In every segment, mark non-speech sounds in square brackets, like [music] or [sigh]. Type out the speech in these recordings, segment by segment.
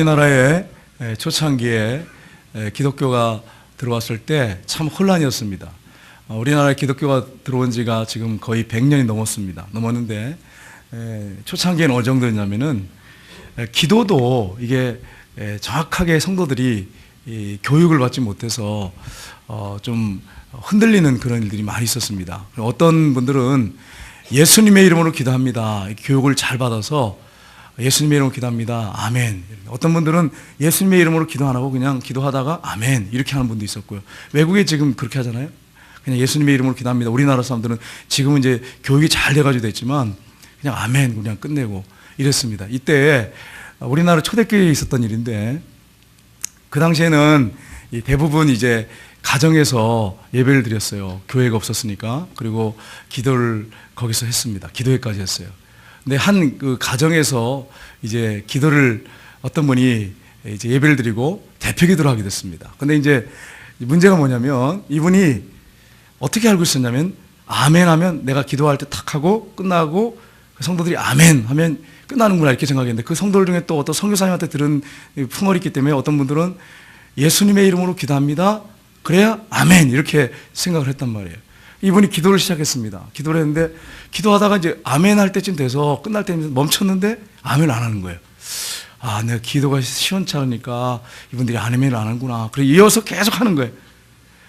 우리나라에 에, 초창기에 에, 기독교가 들어왔을 때 참 혼란이었습니다. 어, 우리나라에 기독교가 들어온 지가 지금 거의 100년이 넘었습니다. 넘었는데 에, 초창기에는 어느 정도였냐면은 에, 기도도 이게 에, 정확하게 성도들이 이 교육을 받지 못해서 어, 좀 흔들리는 그런 일들이 많이 있었습니다. 어떤 분들은 예수님의 이름으로 기도합니다. 교육을 잘 받아서 예수님의 이름으로 기도합니다. 아멘. 어떤 분들은 예수님의 이름으로 기도 안 하고 그냥 기도하다가 아멘. 이렇게 하는 분도 있었고요. 외국에 지금 그렇게 하잖아요. 그냥 예수님의 이름으로 기도합니다. 우리나라 사람들은 지금은 이제 교육이 잘 돼가지고 됐지만 그냥 아멘. 그냥 끝내고 이랬습니다. 이때 우리나라 초대교회에 있었던 일인데 그 당시에는 이 대부분 이제 가정에서 예배를 드렸어요. 교회가 없었으니까. 그리고 기도를 거기서 했습니다. 기도회까지 했어요. 근데 한 그 가정에서 이제 기도를 어떤 분이 이제 예배를 드리고 대표 기도를 하게 됐습니다. 근데 이제 문제가 뭐냐면 이분이 어떻게 알고 있었냐면 아멘 하면 내가 기도할 때 탁 하고 끝나고 그 성도들이 아멘 하면 끝나는구나 이렇게 생각했는데 그 성도들 중에 또 어떤 선교사님한테 들은 풍월이 있기 때문에 어떤 분들은 예수님의 이름으로 기도합니다. 그래야 아멘 이렇게 생각을 했단 말이에요. 이분이 기도를 시작했습니다. 기도를 했는데 기도하다가 이제 아멘 할 때쯤 돼서 끝날 때 멈췄는데 아멘 안 하는 거예요. 아, 내가 기도가 시원찮으니까 이분들이 아멘을 안 하는구나. 그래 이어서 계속 하는 거예요.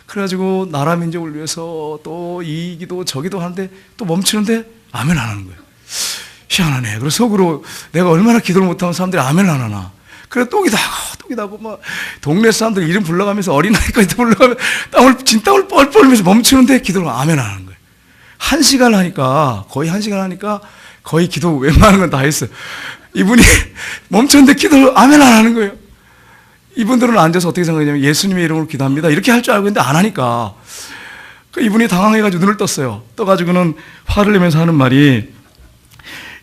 그래가지고 나라 민족을 위해서 또 이 기도 저 기도 하는데 또 멈추는데 아멘 안 하는 거예요. 희한하네. 그래서 속으로 내가 얼마나 기도를 못하면 사람들이 아멘 안 하나. 그래 또 기도하고 또 기도하고 막 동네 사람들 이름 불러가면서 어린아이까지 불러가면 땀을 진땀을 뻘뻘 흘리면서 멈추는데 기도를 아멘 안 하는 거예요. 한 시간 하니까 거의 한 시간 하니까 거의 기도 웬만한 건 다 했어요. 이분이 [laughs] 멈췄는데 기도를 아멘 안 하는 거예요. 이분들은 앉아서 어떻게 생각하냐면 예수님의 이름으로 기도합니다. 이렇게 할 줄 알고 있는데 안 하니까. 그 이분이 당황해가지고 눈을 떴어요. 떠가지고는 화를 내면서 하는 말이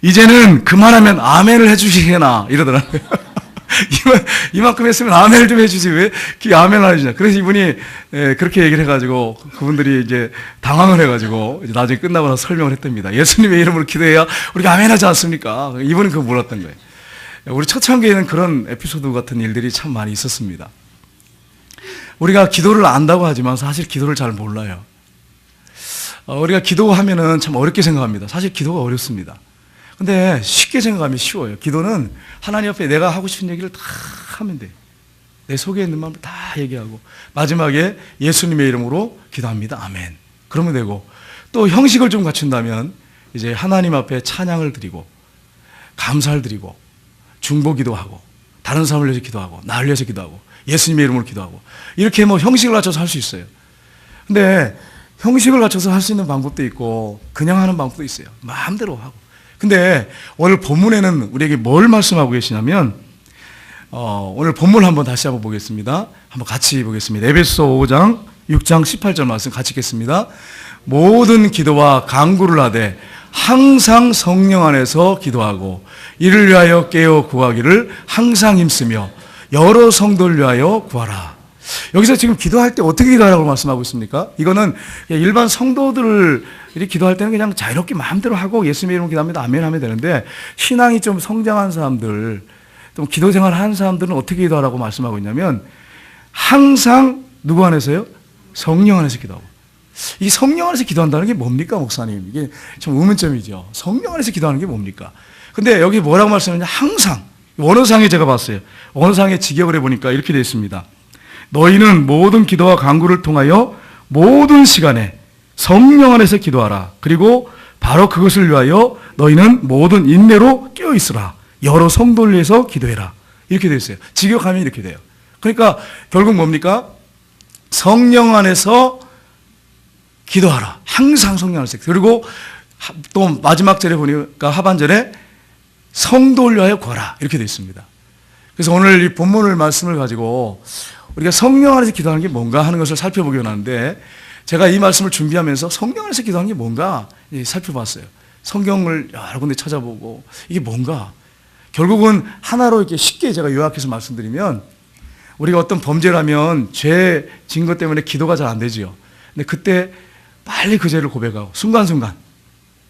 이제는 그만하면 아멘을 해주시게나 이러더라고요. [laughs] [laughs] 이만, 이만큼 했으면 아멘을 좀 해주지 왜그 아멘을 안 해주냐. 그래서 이분이 예, 그렇게 얘기를 해가지고 그분들이 이제 당황을 해가지고 이제 나중에 끝나고 나서 설명을 했답니다. 예수님의 이름으로 기도해야 우리가 아멘하지 않습니까? 이분은 그거 몰랐던 거예요. 우리 초창기에는 그런 에피소드 같은 일들이 참 많이 있었습니다. 우리가 기도를 안다고 하지만 사실 기도를 잘 몰라요. 어, 우리가 기도하면은 참 어렵게 생각합니다. 사실 기도가 어렵습니다. 근데 쉽게 생각하면 쉬워요. 기도는 하나님 앞에 내가 하고 싶은 얘기를 다 하면 돼. 내 속에 있는 마음을 다 얘기하고 마지막에 예수님의 이름으로 기도합니다. 아멘. 그러면 되고 또 형식을 좀 갖춘다면 이제 하나님 앞에 찬양을 드리고 감사를 드리고 중보 기도하고 다른 사람을 위해서 기도하고 나를 위해서 기도하고 예수님의 이름으로 기도하고 이렇게 뭐 형식을 갖춰서 할 수 있어요. 근데 형식을 갖춰서 할 수 있는 방법도 있고 그냥 하는 방법도 있어요. 마음대로 하고. 근데 오늘 본문에는 우리에게 뭘 말씀하고 계시냐면 어, 오늘 본문 한번 다시 한번 보겠습니다. 한번 같이 보겠습니다. 에베소 5장 6장 18절 말씀 같이 읽겠습니다. 모든 기도와 간구를 하되 항상 성령 안에서 기도하고 이를 위하여 깨어 구하기를 항상 힘쓰며 여러 성도를 위하여 구하라. 여기서 지금 기도할 때 어떻게 기도하라고 말씀하고 있습니까? 이거는 일반 성도들을 이렇게 기도할 때는 그냥 자유롭게 마음대로 하고 예수님의 이름으로 기도합니다. 아멘 하면 되는데 신앙이 좀 성장한 사람들, 또 기도 생활 하는 사람들은 어떻게 기도하라고 말씀하고 있냐면 항상 누구 안에서요? 성령 안에서 기도하고. 이 성령 안에서 기도한다는 게 뭡니까, 목사님? 이게 좀 의문점이죠. 성령 안에서 기도하는 게 뭡니까? 근데 여기 뭐라고 말씀하냐? 항상. 원어상에 제가 봤어요. 원어상에 직역을 해보니까 이렇게 되어 있습니다. 너희는 모든 기도와 간구를 통하여 모든 시간에 성령 안에서 기도하라. 그리고 바로 그것을 위하여 너희는 모든 인내로 깨어 있으라. 여러 성도를 위해서 기도해라. 이렇게 되어 있어요. 직역하면 이렇게 돼요. 그러니까 결국 뭡니까? 성령 안에서 기도하라. 항상 성령 안에서. 그리고 또 마지막 절에 보니까 하반절에 성도를 위하여 구하라. 이렇게 되어 있습니다. 그래서 오늘 이 본문을 말씀을 가지고 우리가 성령 안에서 기도하는 게 뭔가 하는 것을 살펴보기 원하는데 제가 이 말씀을 준비하면서 성령 안에서 기도하는 게 뭔가 살펴봤어요. 성경을 여러 군데 찾아보고 이게 뭔가 결국은 하나로 이렇게 쉽게 제가 요약해서 말씀드리면 우리가 어떤 범죄를 하면 죄 진 것 때문에 기도가 잘 안 되지요. 근데 그때 빨리 그 죄를 고백하고 순간순간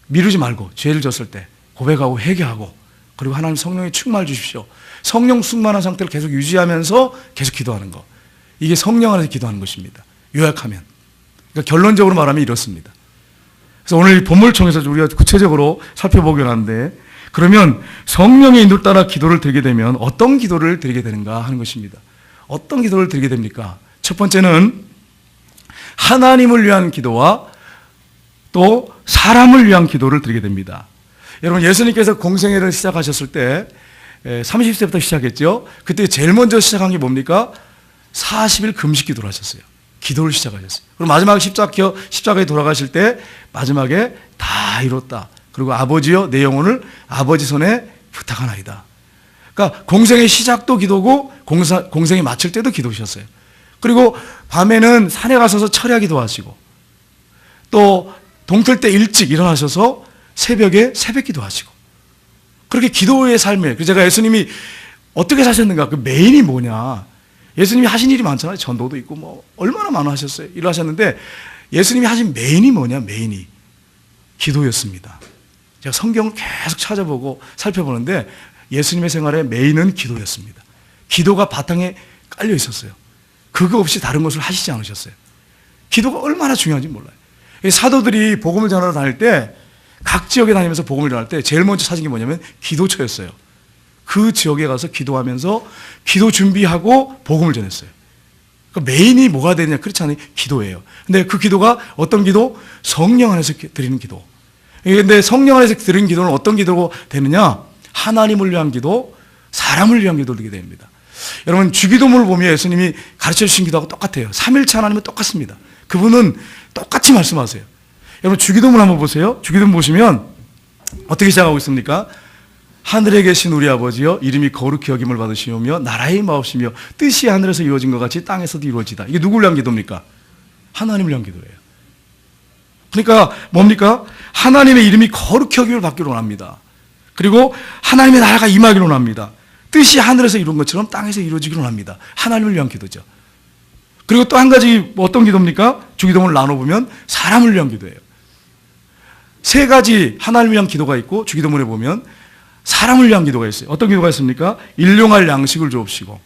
미루지 말고 죄를 졌을 때 고백하고 회개하고 그리고 하나님 성령의 충만을 주십시오. 성령 충만한 상태를 계속 유지하면서 계속 기도하는 거. 이게 성령 안에서 기도하는 것입니다. 요약하면. 그러니까 결론적으로 말하면 이렇습니다. 그래서 오늘 이 본문을 통해서 우리가 구체적으로 살펴보긴 하는데 그러면 성령의 인도 따라 기도를 드리게 되면 어떤 기도를 드리게 되는가 하는 것입니다. 어떤 기도를 드리게 됩니까? 첫 번째는 하나님을 위한 기도와 또 사람을 위한 기도를 드리게 됩니다. 여러분 예수님께서 공생애를 시작하셨을 때 30세부터 시작했죠. 그때 제일 먼저 시작한 게 뭡니까? 40일 금식 기도를 하셨어요. 기도를 시작하셨어요. 그리고 마지막 십자가, 십자가에 돌아가실 때 마지막에 다 이뤘다. 그리고 아버지여 내 영혼을 아버지 손에 부탁하나이다. 그러니까 공생의 시작도 기도고 공사, 공생이 마칠 때도 기도하셨어요. 그리고 밤에는 산에 가셔서 철야 기도 하시고 또 동틀 때 일찍 일어나셔서 새벽에 새벽 기도 하시고 그렇게 기도의 삶에 제가 예수님이 어떻게 사셨는가 그 메인이 뭐냐 예수님이 하신 일이 많잖아요. 전도도 있고 뭐 얼마나 많아 하셨어요. 일을 하셨는데 예수님이 하신 메인이 뭐냐? 메인이 기도였습니다. 제가 성경을 계속 찾아보고 살펴보는데 예수님의 생활의 메인은 기도였습니다. 기도가 바탕에 깔려 있었어요. 그거 없이 다른 것을 하시지 않으셨어요. 기도가 얼마나 중요한지 몰라요. 사도들이 복음을 전하러 다닐 때 각 지역에 다니면서 복음을 전할 때 제일 먼저 찾은 게 뭐냐면 기도처였어요. 그 지역에 가서 기도하면서 기도 준비하고 복음을 전했어요. 그 메인이 뭐가 되느냐 그렇지 않아요. 기도예요. 근데 그 기도가 어떤 기도? 성령 안에서 드리는 기도. 근데 성령 안에서 드리는 기도는 어떤 기도가 되느냐? 하나님을 위한 기도, 사람을 위한 기도를 드리게 됩니다. 여러분 주기도문을 보면 예수님이 가르쳐 주신 기도하고 똑같아요. 3일차 하나님은 똑같습니다. 그분은 똑같이 말씀하세요. 여러분 주기도문 한번 보세요. 주기도문 보시면 어떻게 시작하고 있습니까? 하늘에 계신 우리 아버지여 이름이 거룩히 여김을 받으시오며 나라의 마옵시며 뜻이 하늘에서 이루어진 것 같이 땅에서도 이루어지다. 이게 누구를 위한 기도입니까? 하나님을 위한 기도예요. 그러니까 뭡니까? 하나님의 이름이 거룩히 여김을 받기로 원합니다. 그리고 하나님의 나라가 임하기로 원합니다. 뜻이 하늘에서 이룬 것처럼 땅에서 이루어지기로 원합니다. 하나님을 위한 기도죠. 그리고 또 한 가지 어떤 기도입니까? 주기도문을 나눠보면 사람을 위한 기도예요. 세 가지 하나님을 위한 기도가 있고 주기도문에 보면 사람을 위한 기도가 있어요. 어떤 기도가 있습니까? 일용할 양식을 주옵시고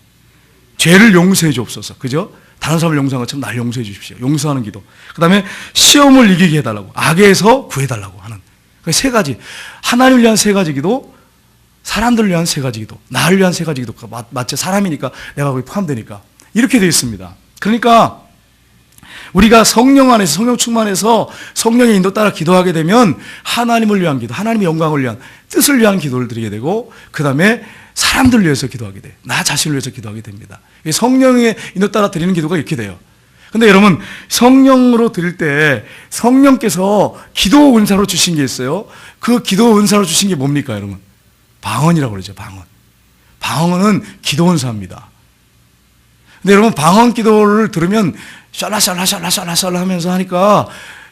죄를 용서해 주옵소서. 그죠? 다른 사람을 용서한 것처럼 날 용서해 주십시오. 용서하는 기도. 그 다음에 시험을 이기게 해달라고. 악에서 구해달라고 하는. 그세 가지. 하나님을 위한 세 가지 기도, 사람들을 위한 세 가지 기도, 나를 위한 세 가지 기도. 마치 사람이니까 내가 거기 포함되니까. 이렇게 되어 있습니다. 그러니까 우리가 성령 안에서 성령 충만해서 성령의 인도 따라 기도하게 되면 하나님을 위한 기도, 하나님의 영광을 위한 뜻을 위한 기도를 드리게 되고 그 다음에 사람들을 위해서 기도하게 돼. 나 자신을 위해서 기도하게 됩니다. 성령의 인도 따라 드리는 기도가 이렇게 돼요. 근데 여러분 성령으로 드릴 때 성령께서 기도 은사로 주신 게 있어요. 그 기도 은사로 주신 게 뭡니까, 여러분? 방언이라고 그러죠. 방언. 방언은 기도 은사입니다. 근데 여러분 방언 기도를 들으면 샬라샬라샬라샬라샬라 하면서 하니까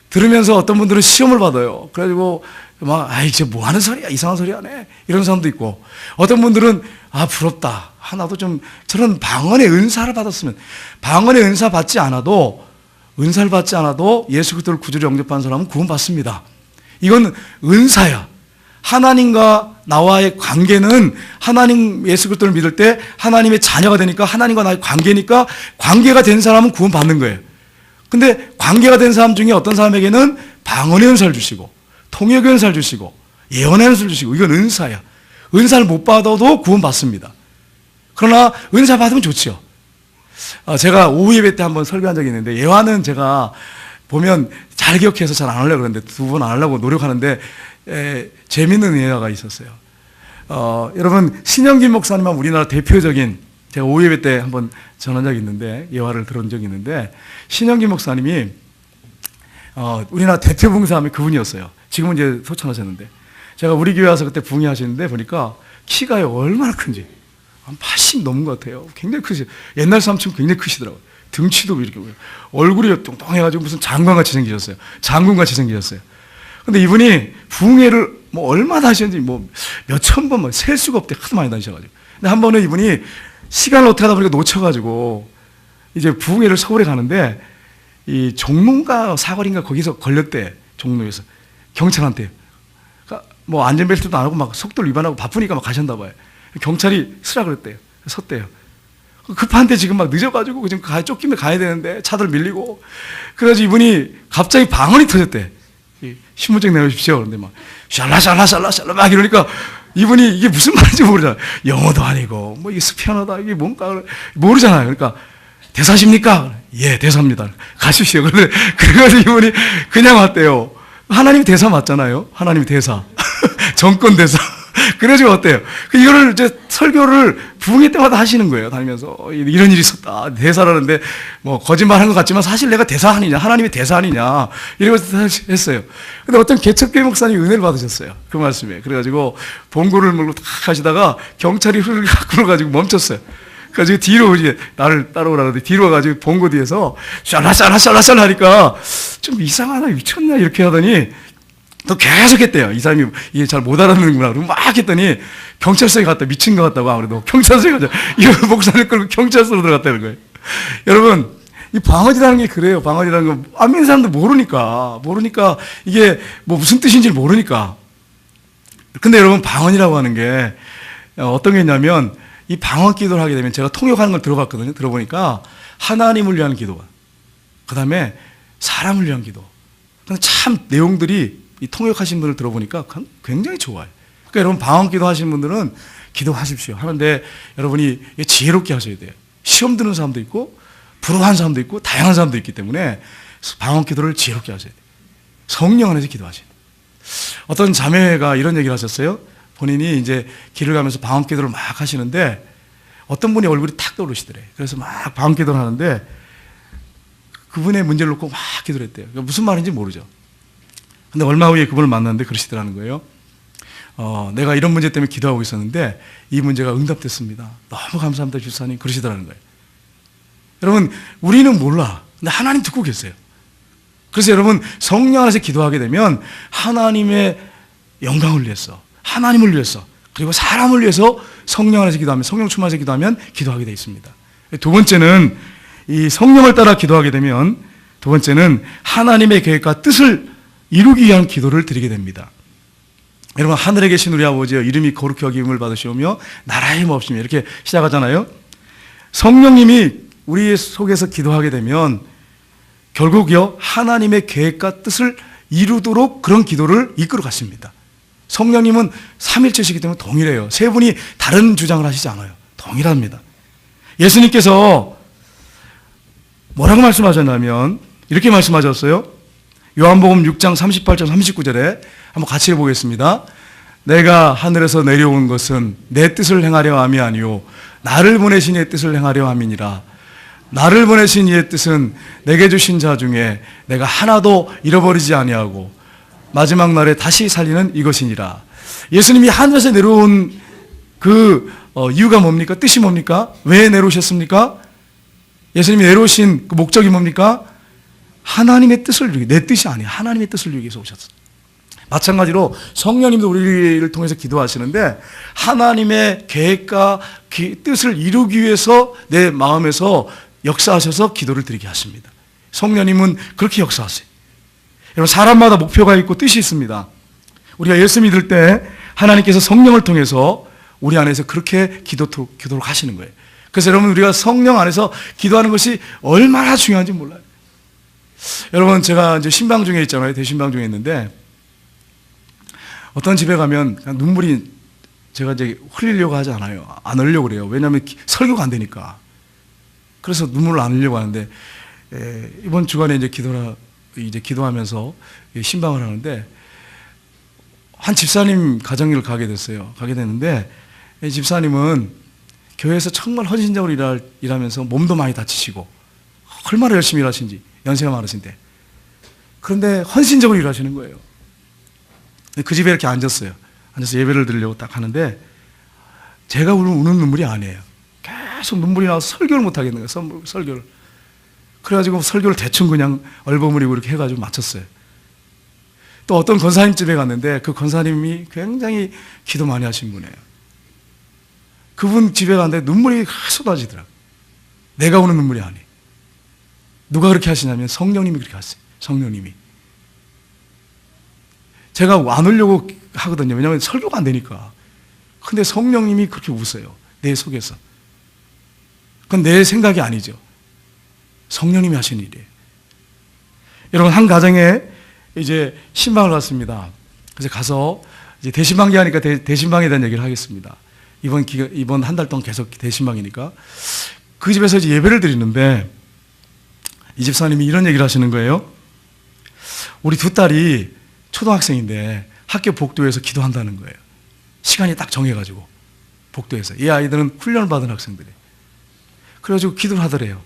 들으면서 어떤 분들은 시험을 받아요. 그래가지고 막 아이 이제 뭐 하는 소리야 이상한 소리 하네 이런 사람도 있고 어떤 분들은 아 부럽다 하나도 좀 저런 방언의 은사를 받았으면 방언의 은사 받지 않아도 은사를 받지 않아도 예수 그리스도를 구주로 영접한 사람은 구원받습니다. 이건 은사야. 하나님과 나와의 관계는 하나님 예수 그리스도를 믿을 때 하나님의 자녀가 되니까 하나님과 나의 관계니까 관계가 된 사람은 구원받는 거예요. 근데 관계가 된 사람 중에 어떤 사람에게는 방언의 은사를 주시고 통역의 은사를 주시고 예언의 은사를 주시고 이건 은사야. 은사를 못 받아도 구원받습니다. 그러나 은사 받으면 좋지요. 어, 제가 오후 예배 때 한번 설교한 적이 있는데 예화는 제가 보면 잘 기억해서 잘 안 하려고 그러는데 두 번 안 하려고 노력하는데 에, 재밌는 예화가 있었어요. 어, 여러분 신영길 목사님은 우리나라 대표적인 제가 오후 예배 때 한번 전한 적이 있는데 예화를 들은 적이 있는데 신영길 목사님이 어, 우리나라 대표 봉사하면 그분이었어요. 지금은 이제 소천하셨는데 제가 우리 교회 와서 그때 붕의하시는데 보니까 키가 얼마나 큰지 한 80 넘은 것 같아요. 굉장히 크시. 옛날 사람처럼 굉장히 크시더라고요. 등치도 이렇게 얼굴이 뚱뚱해가지고 무슨 장관같이 생기셨어요. 장군같이 생기셨어요. 근데 이분이 붕해를 뭐 얼마나 하셨는지 뭐 몇천 번, 셀 수가 없대. 하도 많이 다니셔가지고. 근데 한 번은 이분이 시간을 어떻게 하다 보니까 놓쳐가지고 이제 부흥회를 서울에 가는데 이 종로인가 사거리인가 거기서 걸렸대. 종로에서. 경찰한테. 그러니까 뭐 안전벨트도 안 하고 막 속도를 위반하고 바쁘니까 막 가셨나 봐요. 경찰이 쓰라 그랬대요. 섰대요. 급한데 지금 막 늦어가지고 지금 가 쫓기면 가야 되는데 차들 밀리고 그래가지고 이분이 갑자기 방언이 터졌대. 이 신분증 내놓으십시오. 그런데 막 샬라 샬라 샬라 샬라 막 이러니까 이분이 이게 무슨 말인지 모르잖아. 영어도 아니고 뭐 이게 스페인어다 이게 뭔가 모르잖아요. 그러니까 대사십니까? 예, 대사입니다. 가십시오. 그런데 [laughs] 그래가지고 이분이 그냥 왔대요. 하나님 대사 맞잖아요. 하나님 대사. [laughs] 정권 대사. [laughs] 그래가지고 어때요? 그 이거를 이제 설교를 부흥회 때마다 하시는 거예요. 다니면서 어, 이런 일이 있었다. 대사라는데 뭐 거짓말한 것 같지만 사실 내가 대사 아니냐? 하나님의 대사 아니냐? 이러면서 했어요. 근데 어떤 개척교회 목사님이 은혜를 받으셨어요. 그 말씀에. 그래가지고 봉고를 물고 탁 하시다가 경찰이 흐르르 끌어가지고 멈췄어요. 그래가지고 뒤로 이제 나를 따라오라는데 뒤로 와가지고 봉고 뒤에서 샬라샬라샬라샬라 하니까 좀 이상하다 미쳤나 이렇게 하더니 또 계속 했대요. 이 사람이 이게 잘 못 알아듣는구나. 그러고 막 했더니 경찰서에 갔다 미친 것 같다고 아무래도 경찰서에 가자. [laughs] 이 목사를 끌고 경찰서로 들어갔다는 거예요. 여러분 이 방언이라는 게 그래요. 방언이라는 건안 믿는 사람도 모르니까 모르니까 이게 뭐 무슨 뜻인지 모르니까. 근데 여러분 방언이라고 하는 게 어떤 게 있냐면 이 방언 기도를 하게 되면 제가 통역하는 걸 들어봤거든요. 들어보니까 하나님을 위한 기도가 그 다음에 사람을 위한 기도. 근데 참 내용들이 이 통역하신 분을 들어보니까 굉장히 좋아요. 그러니까 여러분 방언 기도 하시는 분들은 기도하십시오. 하는데 여러분이 지혜롭게 하셔야 돼요. 시험 드는 사람도 있고 불우한 사람도 있고 다양한 사람도 있기 때문에 방언 기도를 지혜롭게 하셔야 돼요. 성령 안에서 기도하셔야 돼요. 어떤 자매가 이런 얘기를 하셨어요. 본인이 이제 길을 가면서 방언 기도를 막 하시는데 어떤 분이 얼굴이 탁 떠오르시더래. 그래서 막 방언 기도를 하는데 그분의 문제를 놓고 막 기도를 했대요. 그러니까 무슨 말인지 모르죠. 근데 얼마 후에 그분을 만났는데 그러시더라는 거예요. 어, 내가 이런 문제 때문에 기도하고 있었는데 이 문제가 응답됐습니다. 너무 감사합니다, 주사님. 그러시더라는 거예요. 여러분, 우리는 몰라. 근데 하나님 듣고 계세요. 그래서 여러분, 성령 안에서 기도하게 되면 하나님의 영광을 위해서, 하나님을 위해서, 그리고 사람을 위해서 성령 안에서 기도하면, 성령 충만해서 기도하면 기도하게 되어 있습니다. 두 번째는 이 성령을 따라 기도하게 되면 두 번째는 하나님의 계획과 뜻을 이루기 위한 기도를 드리게 됩니다. 여러분 하늘에 계신 우리 아버지여 이름이 거룩히 여김을 받으시오며 나라의 힘 없으며 이렇게 시작하잖아요. 성령님이 우리 속에서 기도하게 되면 결국요 하나님의 계획과 뜻을 이루도록 그런 기도를 이끌어 가십니다. 성령님은 삼일체시기 때문에 동일해요. 세 분이 다른 주장을 하시지 않아요. 동일합니다. 예수님께서 뭐라고 말씀하셨냐면 이렇게 말씀하셨어요. 요한복음 6장 38절 39절에 한번 같이 해보겠습니다. 내가 하늘에서 내려온 것은 내 뜻을 행하려 함이 아니요 나를 보내신 이의 뜻을 행하려 함이니라. 나를 보내신 이의 뜻은 내게 주신 자 중에 내가 하나도 잃어버리지 아니하고 마지막 날에 다시 살리는 이것이니라. 예수님이 하늘에서 내려온 그 어, 이유가 뭡니까? 뜻이 뭡니까? 왜 내려오셨습니까? 예수님이 내려오신 그 목적이 뭡니까? 하나님의 뜻을 이루기, 내 뜻이 아니야. 하나님의 뜻을 이루기 위해서 오셨어. 마찬가지로 성령님도 우리를 통해서 기도하시는데 하나님의 계획과 뜻을 이루기 위해서 내 마음에서 역사하셔서 기도를 드리게 하십니다. 성령님은 그렇게 역사하세요. 여러분 사람마다 목표가 있고 뜻이 있습니다. 우리가 예수 믿을 때 하나님께서 성령을 통해서 우리 안에서 그렇게 기도, 기도록 하시는 거예요. 그래서 여러분 우리가 성령 안에서 기도하는 것이 얼마나 중요한지 몰라요. 여러분 제가 이제 신방 중에 있잖아요. 대신방 중에 있는데 어떤 집에 가면 눈물이 제가 이제 흘리려고 하지 않아요. 안 흘려고 그래요. 왜냐하면 설교가 안 되니까. 그래서 눈물을 안 흘리려고 하는데 에, 이번 주간에 이제 기도라 이제 기도하면서 신방을 하는데 한 집사님 가정을 가게 됐어요. 가게 됐는데 이 집사님은 교회에서 정말 헌신적으로 일할, 일하면서 몸도 많이 다치시고 얼마나 열심히 일하신지 연세가 많으신데. 그런데 헌신적으로 일하시는 거예요. 그 집에 이렇게 앉았어요. 앉아서 예배를 드리려고 딱 하는데 제가 우는 눈물이 아니에요. 계속 눈물이 나와서 설교를 못 하겠는 거예요. 설교를. 그래가지고 설교를 대충 그냥 얼버무리고 이렇게 해가지고 마쳤어요. 또 어떤 권사님 집에 갔는데 그 권사님이 굉장히 기도 많이 하신 분이에요. 그분 집에 갔는데 눈물이 쏟아지더라고요. 내가 우는 눈물이 아니에요. 누가 그렇게 하시냐면 성령님이 그렇게 하세요. 성령님이. 제가 안 오려고 하거든요. 왜냐하면 설교가 안 되니까. 근데 성령님이 그렇게 웃어요. 내 속에서. 그건 내 생각이 아니죠. 성령님이 하신 일이에요. 여러분, 한 가정에 이제 신방을 갔습니다. 그래서 가서 이제 대신방기 하니까 대, 대신방에 대한 얘기를 하겠습니다. 이번 기, 이번 한 달 동안 계속 대신방이니까. 그 집에서 이제 예배를 드리는데 이 집사님이 이런 얘기를 하시는 거예요. 우리 두 딸이 초등학생인데 학교 복도에서 기도한다는 거예요. 시간이 딱 정해가지고 복도에서 이 아이들은 훈련을 받은 학생들이. 그래가지고 기도를 하더래요.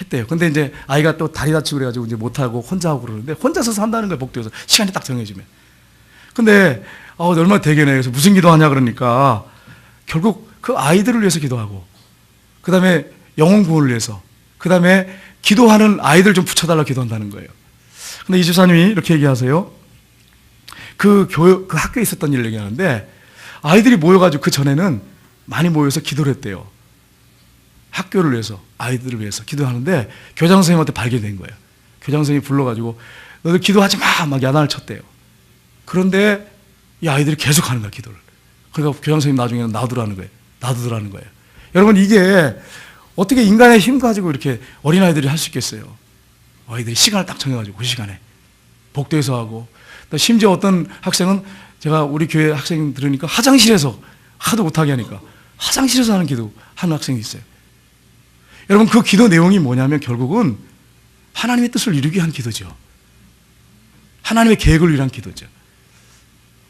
했대요. 근데 이제 아이가 또 다리 다치고 그래가지고 이제 못하고 혼자 하고 그러는데 혼자서 한다는 거예요 복도에서 시간이 딱 정해지면. 근데 아 얼마나 대견해. 그래서 무슨 기도하냐 그러니까 결국 그 아이들을 위해서 기도하고 그 다음에 영혼 구원을 위해서 그 다음에 기도하는 아이들 좀 붙여달라 기도한다는 거예요. 근데 이 집사님이 이렇게 얘기하세요. 그 교육, 그 학교에 있었던 일을 얘기하는데 아이들이 모여가지고 그 전에는 많이 모여서 기도를 했대요. 학교를 위해서, 아이들을 위해서 기도하는데 교장 선생님한테 발견된 거예요. 교장 선생님이 불러가지고 너들 기도하지 마! 막 야단을 쳤대요. 그런데 이 아이들이 계속 하는 거야, 기도를. 그러니까 교장 선생님 나중에는 놔두라는 거예요. 놔두더라는 거예요. 여러분, 이게 어떻게 인간의 힘 가지고 이렇게 어린아이들이 할 수 있겠어요? 아이들이 시간을 딱 정해가지고 그 시간에 복도에서 하고 또 심지어 어떤 학생은 제가 우리 교회 학생 들으니까 화장실에서 하도 못하게 하니까 화장실에서 하는 기도 하는 학생이 있어요. 여러분 그 기도 내용이 뭐냐면 결국은 하나님의 뜻을 이루기 위한 기도죠. 하나님의 계획을 위한 기도죠.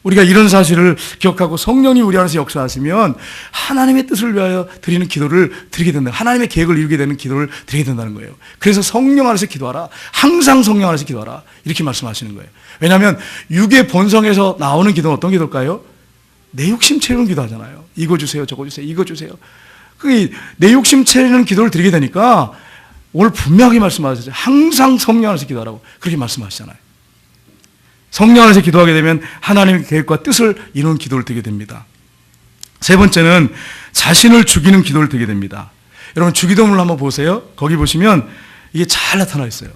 우리가 이런 사실을 기억하고 성령이 우리 안에서 역사하시면 하나님의 뜻을 위하여 드리는 기도를 드리게 된다. 하나님의 계획을 이루게 되는 기도를 드리게 된다는 거예요. 그래서 성령 안에서 기도하라. 항상 성령 안에서 기도하라. 이렇게 말씀하시는 거예요. 왜냐하면 육의 본성에서 나오는 기도는 어떤 기도일까요? 내 욕심 채우는 기도 하잖아요. 이거 주세요, 저거 주세요, 이거 주세요. 그내 욕심 채우는 기도를 드리게 되니까 오늘 분명하게 말씀하셨죠. 항상 성령 안에서 기도하라고 그렇게 말씀하시잖아요. 성령 안에서 기도하게 되면 하나님의 계획과 뜻을 이루는 기도를 드리게 됩니다. 세 번째는 자신을 죽이는 기도를 드리게 됩니다. 여러분 주기도문을 한번 보세요. 거기 보시면 이게 잘 나타나 있어요.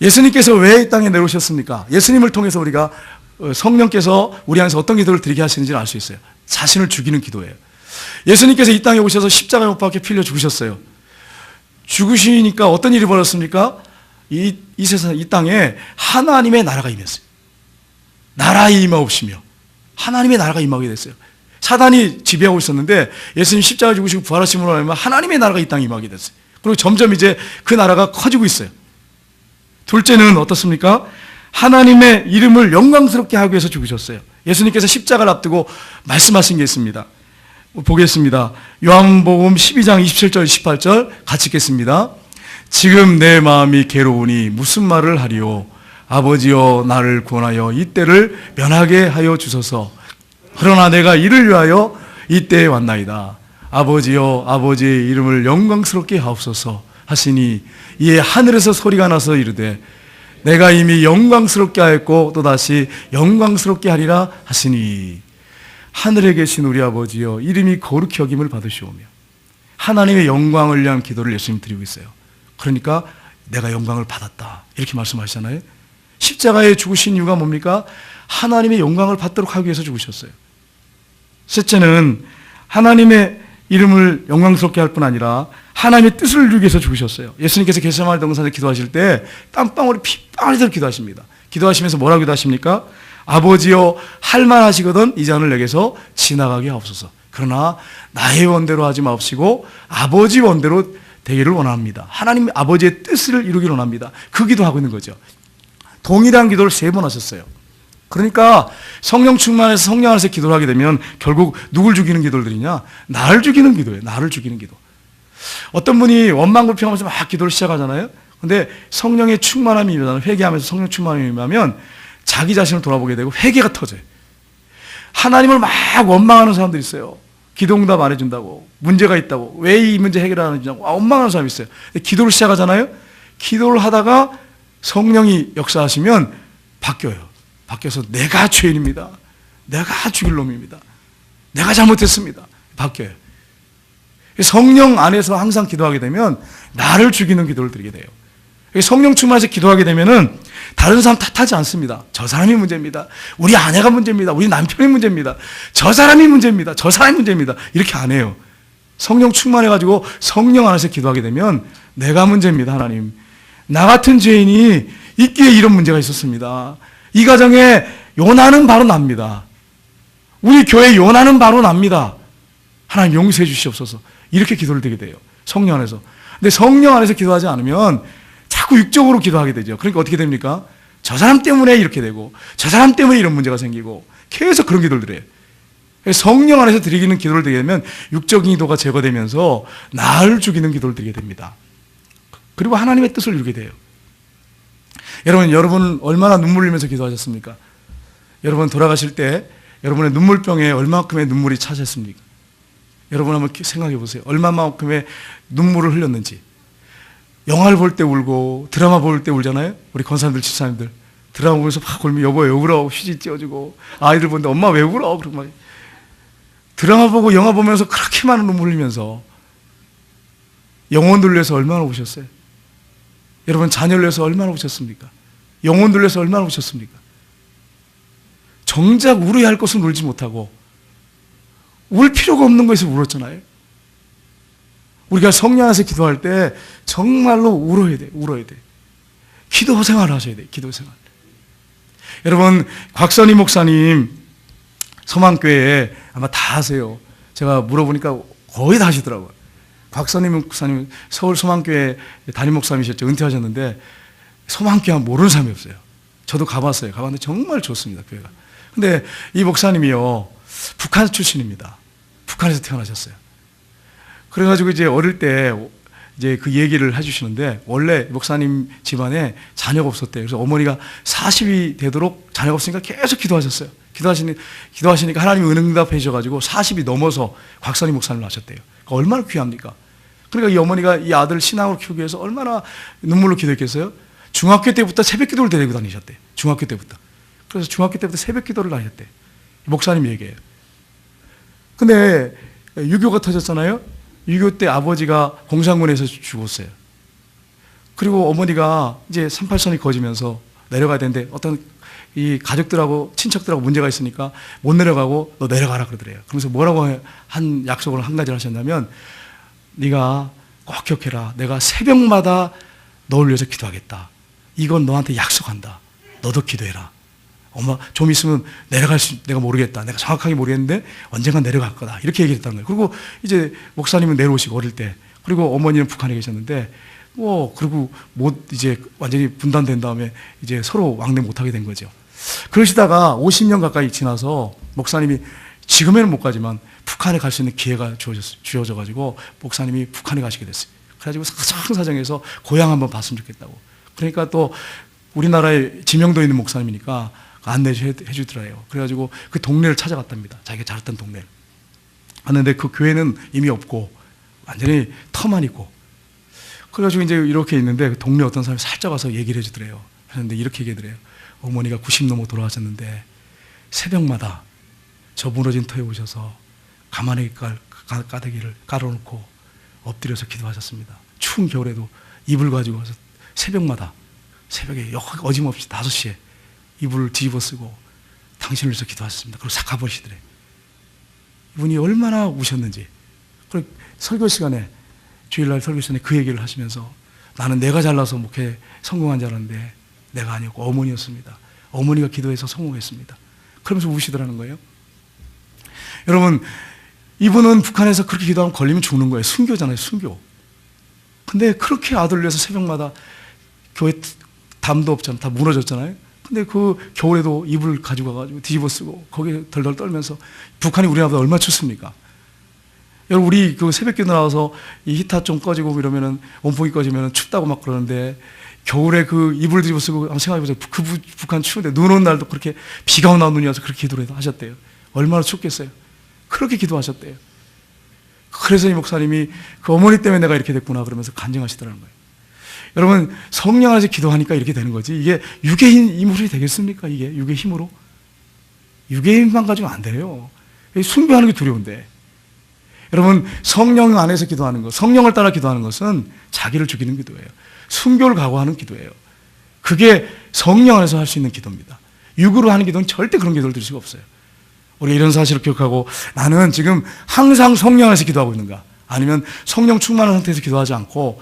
예수님께서 왜 이 땅에 내려오셨습니까? 예수님을 통해서 우리가 어, 성령께서 우리 안에서 어떤 기도를 드리게 하시는지를 알 수 있어요. 자신을 죽이는 기도예요. 예수님께서 이 땅에 오셔서 십자가에 못 박혀 필려 죽으셨어요. 죽으시니까 어떤 일이 벌었습니까? 이, 이 세상, 이 땅에 하나님의 나라가 임했어요. 나라의 임하옵시며 하나님의 나라가 임하게 됐어요. 사단이 지배하고 있었는데 예수님 십자가 죽으시고 부활하심으로 하면 하나님의 나라가 이 땅에 임하게 됐어요. 그리고 점점 이제 그 나라가 커지고 있어요. 둘째는 어떻습니까? 하나님의 이름을 영광스럽게 하기 위해서 죽으셨어요. 예수님께서 십자가를 앞두고 말씀하신 게 있습니다. 보겠습니다. 요한복음 12장 27절 18절 같이 읽겠습니다. 지금 내 마음이 괴로우니 무슨 말을 하리요? 아버지여 나를 구원하여 이때를 면하게 하여 주소서. 그러나 내가 이를 위하여 이때에 왔나이다. 아버지여 아버지의 이름을 영광스럽게 하옵소서. 하시니 이에 하늘에서 소리가 나서 이르되 내가 이미 영광스럽게 하였고 또다시 영광스럽게 하리라 하시니. 하늘에 계신 우리 아버지여 이름이 거룩히 여김을 받으시오며 하나님의 영광을 위한 기도를 열심히 드리고 있어요 그러니까 내가 영광을 받았다. 이렇게 말씀하시잖아요. 십자가에 죽으신 이유가 뭡니까? 하나님의 영광을 받도록 하기 위해서 죽으셨어요. 셋째는 하나님의 이름을 영광스럽게 할 뿐 아니라 하나님의 뜻을 이루기 위해서 죽으셨어요. 예수님께서 게세마네 동산에 기도하실 때 땀방울이 핏방울이 기도하십니다. 기도하시면서 뭐라고 기도하십니까? 아버지여 할만하시거든 이 잔을 내게서 지나가게 하옵소서. 그러나 나의 원대로 하지 마옵시고 아버지 원대로 되기를 원합니다. 하나님 아버지의 뜻을 이루기를 원합니다. 그 기도하고 있는 거죠. 동일한 기도를 세 번 하셨어요. 그러니까 성령 충만해서 성령 안에서 기도를 하게 되면 결국 누굴 죽이는 기도를 드리냐? 나를 죽이는 기도예요. 나를 죽이는 기도. 어떤 분이 원망 불평하면서 막 기도를 시작하잖아요. 근데 성령의 충만함이 임하면 회개하면서 성령 충만함이 임하면 자기 자신을 돌아보게 되고 회개가 터져요. 하나님을 막 원망하는 사람들이 있어요. 기도응답 안 해준다고 문제가 있다고 왜 이 문제 해결 안 해주냐고 아, 원망하는 사람이 있어요. 기도를 시작하잖아요. 기도를 하다가 성령이 역사하시면 바뀌어요. 바뀌어서 내가 죄인입니다. 내가 죽일 놈입니다. 내가 잘못했습니다. 바뀌어요. 성령 안에서 항상 기도하게 되면 나를 죽이는 기도를 드리게 돼요. 성령 충만해서 기도하게 되면은 다른 사람 탓하지 않습니다. 저 사람이 문제입니다. 우리 아내가 문제입니다. 우리 남편이 문제입니다. 저 사람이 문제입니다. 저 사람이 문제입니다. 이렇게 안 해요. 성령 충만해가지고 성령 안에서 기도하게 되면 내가 문제입니다, 하나님. 나 같은 죄인이 있기에 이런 문제가 있었습니다. 이 가정에 요나는 바로 납니다. 우리 교회 요나는 바로 납니다. 하나님 용서해 주시옵소서. 이렇게 기도를 드리게 돼요. 성령 안에서. 근데 성령 안에서 기도하지 않으면 자꾸 육적으로 기도하게 되죠. 그러니까 어떻게 됩니까? 저 사람 때문에 이렇게 되고, 저 사람 때문에 이런 문제가 생기고, 계속 그런 기도를 드려요. 성령 안에서 드리기는 기도를 드리게 되면 육적인 기도가 제거되면서 나를 죽이는 기도를 드리게 됩니다. 그리고 하나님의 뜻을 이루게 돼요. 여러분, 여러분 얼마나 눈물 흘리면서 기도하셨습니까? 여러분 돌아가실 때 여러분의 눈물병에 얼마큼의 눈물이 차셨습니까? 여러분 한번 생각해 보세요. 얼마만큼의 눈물을 흘렸는지. 영화를 볼 때 울고 드라마 볼 때 울잖아요. 우리 권사님들, 집사님들 드라마 보면서 막 울면 여보 왜 울어? 휴지 찌어주고 아이들 보는데 엄마 왜 울어? 그러고 막 드라마 보고 영화 보면서 그렇게 많은 눈물 흘리면서 영혼 돌려서 얼마나 우셨어요? 여러분 자녀를 위해서 얼마나 우셨습니까? 영혼 돌려서 얼마나 우셨습니까? 정작 울어야 할 것은 울지 못하고 울 필요가 없는 것에서 울었잖아요. 우리가 성령 안에서 기도할 때 정말로 울어야 돼, 울어야 돼. 기도 생활 하셔야 돼, 기도 생활. 여러분, 곽선희 목사님 서망교회에 아마 다 아세요. 제가 물어보니까 거의 다 하시더라고요. 곽선희 목사님 서울 소망교회 담임 목사님이셨죠. 은퇴하셨는데 소망교회 모르는 사람이 없어요. 저도 가봤어요. 가봤는데 정말 좋습니다. 교회가. 근데 이 목사님이요. 북한 출신입니다. 북한에서 태어나셨어요. 그래가지고 이제 어릴 때 이제 그 얘기를 해주시는데 원래 목사님 집안에 자녀가 없었대요. 그래서 어머니가 40이 되도록 자녀가 없으니까 계속 기도하셨어요. 기도하시니, 기도하시니까 하나님이 은응답해 주셔가지고 40이 넘어서 곽선희 목사님을 하셨대요. 그러니까 얼마나 귀합니까? 그러니까 이 어머니가 이 아들 신앙으로 키우기 위해서 얼마나 눈물로 기도했겠어요? 중학교 때부터 새벽 기도를 데리고 다니셨대. 중학교 때부터. 그래서 중학교 때부터 새벽 기도를 다녔대. 목사님 얘기예요. 근데 유교가 터졌잖아요. 유교 때 아버지가 공산군에서 죽었어요. 그리고 어머니가 이제 38선이 거지면서 내려가야 되는데 어떤 이 가족들하고 친척들하고 문제가 있으니까 못 내려가고 너 내려가라 그러더래요. 그러면서 뭐라고 한 약속을 한 가지를 하셨냐면 네가 꼭 기억해라. 내가 새벽마다 너를 위해서 기도하겠다. 이건 너한테 약속한다. 너도 기도해라. 엄마 좀 있으면 내려갈 수 내가 모르겠다. 내가 정확하게 모르겠는데 언젠가 내려갈 거다. 이렇게 얘기했다는 거예요. 그리고 이제 목사님은 내려오시고 어릴 때 그리고 어머니는 북한에 계셨는데 뭐 그리고 못 이제 완전히 분단된 다음에 이제 서로 왕래 못 하게 된 거죠. 그러시다가 50년 가까이 지나서 목사님이 지금에는 못 가지만 북한에 갈 수 있는 기회가 주어져 가지고 목사님이 북한에 가시게 됐어요. 그래가지고 사정사정해서 고향 한번 봤으면 좋겠다고. 그러니까 또 우리나라에 지명도 있는 목사님이니까 안내해 주더라요. 그래가지고 그 동네를 찾아갔답니다. 자기가 자랐던 동네를. 갔는데 그 교회는 이미 없고 완전히 터만 있고. 그래가지고 이제 이렇게 있는데 그 동네 어떤 사람이 살짝 와서 얘기를 해주더래요. 그런데 이렇게 얘기하더래요. 어머니가 90 넘어 돌아가셨는데 새벽마다 저 무너진 터에 오셔서 가만히 깔, 가득이를 깔아놓고 엎드려서 기도하셨습니다. 추운 겨울에도 이불 가지고 와서 새벽마다 새벽에 어김없이 5시에 이불을 뒤집어 쓰고 당신을 위해서 기도하셨습니다. 그리고 싹 가버리시더래. 이분이 얼마나 우셨는지. 그리고 설교 시간에, 주일날 설교 시간에 그 얘기를 하시면서 나는 내가 잘나서 목회 성공한 줄 알았는데 내가 아니었고 어머니였습니다. 어머니가 기도해서 성공했습니다. 그러면서 우시더라는 거예요. 여러분, 이분은 북한에서 그렇게 기도하면 걸리면 죽는 거예요. 순교잖아요, 순교. 근데 그렇게 아들을 위해서 새벽마다 교회 담도 없잖아요. 다 무너졌잖아요. 근데 그 겨울에도 이불 가지고 가가지고 뒤집어 쓰고 거기에 덜덜 떨면서 북한이 우리나라보다 얼마나 춥습니까? 여러분 우리 그 새벽 기도 나와서 이 히터 좀 꺼지고 이러면은 온풍이 꺼지면 춥다고 막 그러는데 겨울에 그 이불 뒤집어 쓰고 한번 생각해 보세요. 그 북한 추운데 눈 오는 날도 그렇게 비가 오나 눈이 와서 그렇게 기도를 하셨대요. 얼마나 춥겠어요. 그렇게 기도하셨대요. 그래서 이 목사님이 그 어머니 때문에 내가 이렇게 됐구나 그러면서 간증하시더라는 거예요. 여러분 성령 안에서 기도하니까 이렇게 되는 거지. 이게 육의 힘으로 되겠습니까? 이게 육의 힘으로? 육의 힘만 가지고 안 돼요. 숭배하는 게 두려운데. 여러분 성령 안에서 기도하는 것, 성령을 따라 기도하는 것은 자기를 죽이는 기도예요. 순교를 각오하는 기도예요. 그게 성령 안에서 할 수 있는 기도입니다. 육으로 하는 기도는 절대 그런 기도를 드릴 수가 없어요. 우리 이런 사실을 기억하고 나는 지금 항상 성령 안에서 기도하고 있는가? 아니면 성령 충만한 상태에서 기도하지 않고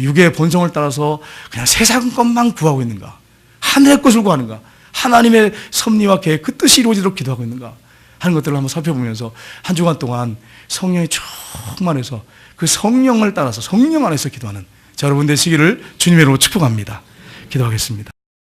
육의 본성을 따라서 그냥 세상 것만 구하고 있는가? 하늘의 것을 구하는가? 하나님의 섭리와 계획 그 뜻이 이루어지도록 기도하고 있는가? 하는 것들을 한번 살펴보면서 한 주간 동안 성령이 충만해서 그 성령을 따라서 성령 안에서 기도하는 자 여러분 되시기를 주님의 이름으로 축복합니다. 기도하겠습니다.